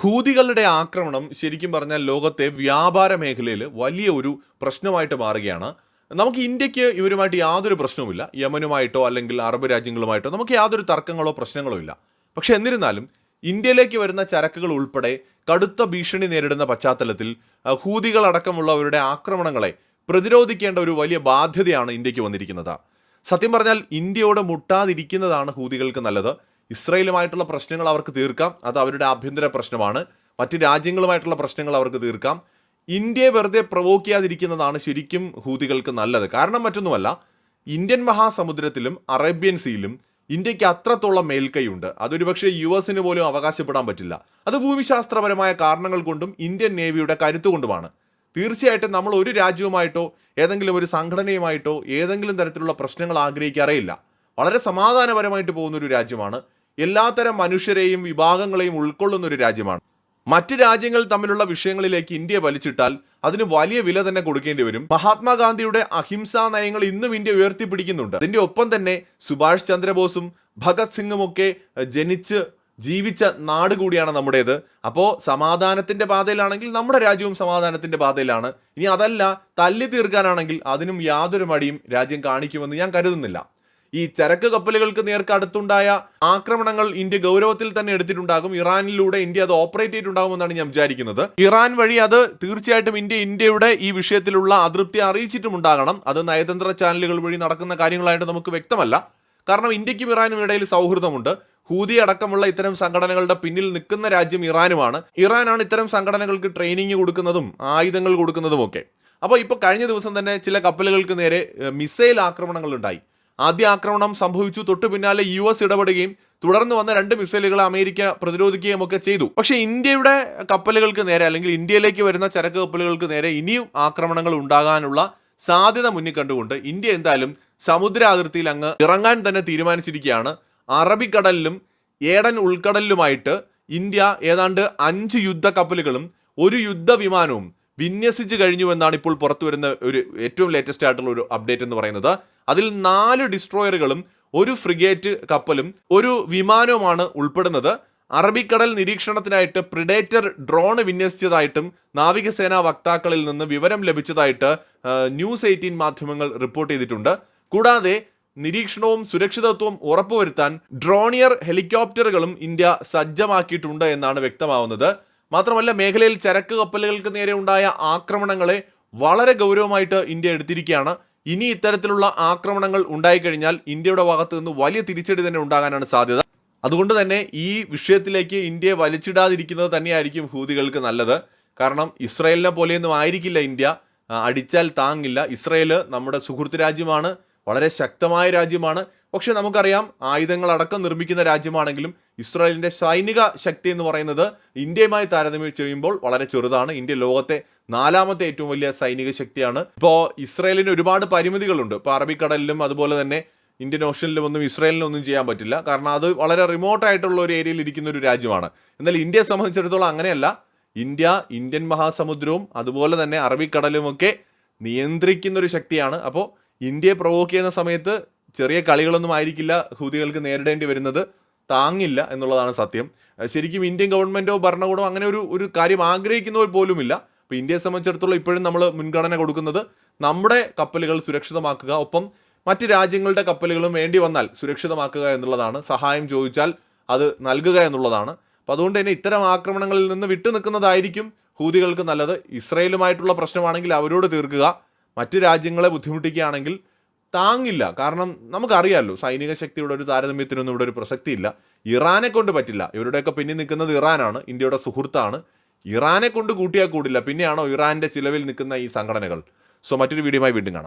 ഹൂതികളുടെ ആക്രമണം ശരിക്കും പറഞ്ഞാൽ ലോകത്തെ വ്യാപാര മേഖലയിൽ വലിയ ഒരു പ്രശ്നമായിട്ട് മാറുകയാണ്. നമുക്ക് ഇന്ത്യയ്ക്ക് ഇവരുമായിട്ട് യാതൊരു പ്രശ്നവുമില്ല. യമനുമായിട്ടോ അല്ലെങ്കിൽ അറബ് രാജ്യങ്ങളുമായിട്ടോ നമുക്ക് യാതൊരു തർക്കങ്ങളോ പ്രശ്നങ്ങളോ ഇല്ല. പക്ഷെ എന്നിരുന്നാലും ഇന്ത്യയിലേക്ക് വരുന്ന ചരക്കുകൾ ഉൾപ്പെടെ കടുത്ത ഭീഷണി നേരിടുന്ന പശ്ചാത്തലത്തിൽ ഹൂതികളടക്കമുള്ളവരുടെ ആക്രമണങ്ങളെ പ്രതിരോധിക്കേണ്ട ഒരു വലിയ ബാധ്യതയാണ് ഇന്ത്യയ്ക്ക് വന്നിരിക്കുന്നത്. സത്യം പറഞ്ഞാൽ ഇന്ത്യയോട് മുട്ടാതിരിക്കുന്നതാണ് ഹൂതികൾക്ക് നല്ലത്. ഇസ്രയേലുമായിട്ടുള്ള പ്രശ്നങ്ങൾ അവർക്ക് തീർക്കാം. അത് അവരുടെ ആഭ്യന്തര പ്രശ്നമാണ്. മറ്റ് രാജ്യങ്ങളുമായിട്ടുള്ള പ്രശ്നങ്ങൾ അവർക്ക് തീർക്കാം. ഇന്ത്യയെ വെറുതെ പ്രവോക്ക് ചെയ്യാതിരിക്കുന്നതാണ് ശരിക്കും ഹൂതികൾക്ക് നല്ലത്. കാരണം മറ്റൊന്നുമല്ല ഇന്ത്യൻ മഹാസമുദ്രത്തിലും അറേബ്യൻ സീയിലും ഇന്ത്യയ്ക്ക് അത്രത്തോളം മേൽക്കൈയുണ്ട്. അതൊരു പക്ഷേ യു എസിന് പോലും അവകാശപ്പെടാൻ പറ്റില്ല. അത് ഭൂമിശാസ്ത്രപരമായ കാരണങ്ങൾ കൊണ്ടും ഇന്ത്യൻ നേവിയുടെ കരുത്തുകൊണ്ടുമാണ് തീർച്ചയായിട്ടും നമ്മൾ ഒരു രാജ്യവുമായിട്ടോ ഏതെങ്കിലും ഒരു സംഘടനയുമായിട്ടോ ഏതെങ്കിലും തരത്തിലുള്ള പ്രശ്നങ്ങൾ ആഗ്രഹിക്കാറേയില്ല വളരെ സമാധാനപരമായിട്ട് പോകുന്ന ഒരു രാജ്യമാണ് എല്ലാത്തരം മനുഷ്യരെയും വിഭാഗങ്ങളെയും ഉൾക്കൊള്ളുന്ന ഒരു രാജ്യമാണ്. മറ്റ് രാജ്യങ്ങൾ തമ്മിലുള്ള വിഷയങ്ങളിലേക്ക് ഇന്ത്യ വലിച്ചിട്ടാൽ അതിന് വലിയ വില തന്നെ കൊടുക്കേണ്ടി വരും. മഹാത്മാഗാന്ധിയുടെ അഹിംസാ നയങ്ങൾ ഇന്നും ഇന്ത്യ ഉയർത്തിപ്പിടിക്കുന്നുണ്ട്. അതിന്റെ ഒപ്പം തന്നെ സുഭാഷ് ചന്ദ്രബോസും ഭഗത് സിംഗും ഒക്കെ ജനിച്ച് ജീവിച്ച നാട് കൂടിയാണ് നമ്മുടേത്. അപ്പോൾ സമാധാനത്തിന്റെ പാതയിലാണെങ്കിൽ നമ്മുടെ രാജ്യവും സമാധാനത്തിന്റെ പാതയിലാണ്. ഇനി അതല്ല തല്ലി തീർക്കാനാണെങ്കിൽ അതിനും യാതൊരു മടിയും രാജ്യം കാണിക്കുമെന്ന് ഞാൻ കരുതുന്നില്ല. ഈ ചരക്ക് കപ്പലുകൾക്ക് നേർക്ക് അടുത്തുണ്ടായ ആക്രമണങ്ങൾ ഇന്ത്യ ഗൗരവത്തിൽ തന്നെ എടുത്തിട്ടുണ്ടാകും. ഇറാനിലൂടെ ഇന്ത്യ അത് ഓപ്പറേറ്റ് ചെയ്തിട്ടുണ്ടാകുമെന്നാണ് ഞാൻ വിചാരിക്കുന്നത്. ഇറാൻ വഴി അത് തീർച്ചയായിട്ടും ഇന്ത്യ ഇന്ത്യയുടെ ഈ വിഷയത്തിലുള്ള അതൃപ്തി അറിയിച്ചിട്ടുമുണ്ടാകണം അത് നയതന്ത്ര ചാനലുകൾ വഴി നടക്കുന്ന കാര്യങ്ങളായിട്ട് നമുക്ക് വ്യക്തമല്ല. കാരണം ഇന്ത്യക്കും ഇറാനും ഇടയിൽ സൗഹൃദമുണ്ട്. ഹൂതി അടക്കമുള്ള ഇത്തരം സംഘടനകളുടെ പിന്നിൽ നിൽക്കുന്ന രാജ്യം ഇറാനുമാണ്. ഇറാനാണ് ഇത്തരം സംഘടനകൾക്ക് ട്രെയിനിങ് കൊടുക്കുന്നതും ആയുധങ്ങൾ കൊടുക്കുന്നതും ഒക്കെ അപ്പോൾ ഇപ്പോൾ കഴിഞ്ഞ ദിവസം തന്നെ ചില കപ്പലുകൾക്ക് നേരെ മിസൈൽ ആക്രമണങ്ങൾ ഉണ്ടായി. ആദ്യ ആക്രമണം സംഭവിച്ചു. തൊട്ടു പിന്നാലെ യു എസ് ഇടപെടുകയും തുടർന്ന് വന്ന രണ്ട് മിസൈലുകൾ അമേരിക്ക പ്രതിരോധിക്കുകയും ഒക്കെ ചെയ്തു. പക്ഷെ ഇന്ത്യയുടെ കപ്പലുകൾക്ക് നേരെ അല്ലെങ്കിൽ ഇന്ത്യയിലേക്ക് വരുന്ന ചരക്ക് കപ്പലുകൾക്ക് നേരെ ഇനിയും ആക്രമണങ്ങൾ ഉണ്ടാകാനുള്ള സാധ്യത മുന്നിൽ കണ്ടുകൊണ്ട് ഇന്ത്യ എന്തായാലും സമുദ്ര അതിർത്തിയിൽ അങ്ങ് ഇറങ്ങാൻ തന്നെ തീരുമാനിച്ചിരിക്കുകയാണ്. അറബിക്കടലിലും ഏടൻ ഉൾക്കടലിലുമായിട്ട് ഇന്ത്യ ഏതാണ്ട് അഞ്ച് യുദ്ധ കപ്പലുകളും ഒരു യുദ്ധ വിമാനവും വിന്യസിച്ച് കഴിഞ്ഞു എന്നാണ് ഇപ്പോൾ പുറത്തു വരുന്ന ഒരു ഏറ്റവും ലേറ്റസ്റ്റ് ആയിട്ടുള്ള ഒരു അപ്ഡേറ്റ് എന്ന് പറയുന്നത്. അതിൽ നാല് ഡിസ്ട്രോയറുകളും ഒരു ഫ്രിഗേറ്റ് കപ്പലും ഒരു വിമാനവുമാണ് ഉൾപ്പെടുന്നത്. അറബിക്കടൽ നിരീക്ഷണത്തിനായിട്ട് പ്രിഡേറ്റർ ഡ്രോൺ വിന്യസിച്ചതായിട്ടും നാവികസേനാ വക്താക്കളിൽ നിന്ന് വിവരം ലഭിച്ചതായിട്ട് ന്യൂസ് എയ്റ്റീൻ മാധ്യമങ്ങൾ റിപ്പോർട്ട് ചെയ്തിട്ടുണ്ട്. കൂടാതെ നിരീക്ഷണവും സുരക്ഷിതത്വവും ഉറപ്പുവരുത്താൻ ഡ്രോണിയർ ഹെലികോപ്റ്ററുകളും ഇന്ത്യ സജ്ജമാക്കിയിട്ടുണ്ട് എന്നാണ് വ്യക്തമാവുന്നത്. മാത്രമല്ല മേഖലയിൽ ചരക്ക് കപ്പലുകൾക്ക് നേരെ ഉണ്ടായ ആക്രമണങ്ങളെ വളരെ ഗൗരവമായിട്ട് ഇന്ത്യ എടുത്തിരിക്കുകയാണ്. ഇനി ഇത്തരത്തിലുള്ള ആക്രമണങ്ങൾ ഉണ്ടായിക്കഴിഞ്ഞാൽ ഇന്ത്യയുടെ ഭാഗത്ത് നിന്ന് വലിയ തിരിച്ചടി തന്നെ ഉണ്ടാകാനാണ് സാധ്യത. അതുകൊണ്ട് തന്നെ ഈ വിഷയത്തിലേക്ക് ഇന്ത്യയെ വലിച്ചിടാതിരിക്കുന്നത് തന്നെയായിരിക്കും ഹൂതികൾക്ക് നല്ലത്. കാരണം ഇസ്രയേലിനെ പോലെയൊന്നും ആയിരിക്കില്ല ഇന്ത്യ. അടിച്ചാൽ താങ്ങില്ല. ഇസ്രയേൽ നമ്മുടെ സുഹൃത്ത് രാജ്യമാണ്. വളരെ ശക്തമായ രാജ്യമാണ്. പക്ഷെ നമുക്കറിയാം ആയുധങ്ങളടക്കം നിർമ്മിക്കുന്ന രാജ്യമാണെങ്കിലും ഇസ്രായേലിന്റെ സൈനിക ശക്തി എന്ന് പറയുന്നത് ഇന്ത്യയുമായി താരതമ്യം ചെയ്യുമ്പോൾ വളരെ ചെറുതാണ്. ഇന്ത്യ ലോകത്തെ നാലാമത്തെ ഏറ്റവും വലിയ സൈനിക ശക്തിയാണ്. ഇപ്പോൾ ഇസ്രായേലിന് ഒരുപാട് പരിമിതികളുണ്ട്. ഇപ്പോൾ അറബിക്കടലിലും അതുപോലെ തന്നെ ഇന്ത്യൻ ഓഷനിലും ഒന്നും ഇസ്രായേലിനൊന്നും ചെയ്യാൻ പറ്റില്ല. കാരണം അത് വളരെ റിമോട്ടായിട്ടുള്ള ഒരു ഏരിയയിൽ ഇരിക്കുന്ന ഒരു രാജ്യമാണ്. എന്നാൽ ഇന്ത്യയെ സംബന്ധിച്ചിടത്തോളം അങ്ങനെയല്ല. ഇന്ത്യ ഇന്ത്യൻ മഹാസമുദ്രവും അതുപോലെ തന്നെ അറബിക്കടലുമൊക്കെ നിയന്ത്രിക്കുന്ന ഒരു ശക്തിയാണ്. അപ്പോൾ ഇന്ത്യയെ പ്രൊവോക്ക് ചെയ്യുന്ന സമയത്ത് ചെറിയ കളികളൊന്നും ആയിരിക്കില്ല. ഹൂതികൾക്ക് നേരിടേണ്ടി വരുന്നത്. താങ്ങില്ല എന്നുള്ളതാണ് സത്യം. ശരിക്കും ഇന്ത്യൻ ഗവൺമെന്റോ ഭരണകൂടമോ അങ്ങനെ ഒരു ഒരു കാര്യം ആഗ്രഹിക്കുന്നവർ പോലുമില്ല. അപ്പോൾ ഇന്ത്യയെ സംബന്ധിച്ചിടത്തോളം ഇപ്പോഴും നമ്മൾ മുൻഗണന കൊടുക്കുന്നത് നമ്മുടെ കപ്പലുകൾ സുരക്ഷിതമാക്കുക ഒപ്പം മറ്റ് രാജ്യങ്ങളുടെ കപ്പലുകളും വേണ്ടി വന്നാൽ സുരക്ഷിതമാക്കുക എന്നുള്ളതാണ്. സഹായം ചോദിച്ചാൽ അത് നൽകുക എന്നുള്ളതാണ്. അപ്പോൾ അതുകൊണ്ട് തന്നെ ഇത്തരം ആക്രമണങ്ങളിൽ നിന്ന് വിട്ടു നിൽക്കുന്നതായിരിക്കും ഹൂതികൾക്ക് നല്ലത്. ഇസ്രയേലുമായിട്ടുള്ള പ്രശ്നമാണെങ്കിൽ അവരോട് തീർക്കുക. മറ്റ് രാജ്യങ്ങളെ ബുദ്ധിമുട്ടിക്കുകയാണെങ്കിൽ താങ്ങില്ല. കാരണം നമുക്കറിയാമല്ലോ സൈനിക ശക്തിയുടെ ഒരു താരതമ്യത്തിനൊന്നും ഇവിടെ ഒരു പ്രസക്തിയില്ല. ഇറാനെ കൊണ്ട് പറ്റില്ല. ഇവരുടെയൊക്കെ പിന്നിൽ നിൽക്കുന്നത് ഇറാനാണ് ഇന്ത്യയുടെ സുഹൃത്താണ്. ഇറാനെ കൊണ്ട് കൂട്ടിയാൽ കൂടില്ല. പിന്നെയാണോ ഇറാന്റെ ചിലവിൽ നിൽക്കുന്ന ഈ സംഘടനകൾ? സോ മറ്റൊരു വീഡിയോയുമായി വീണ്ടും കാണാം.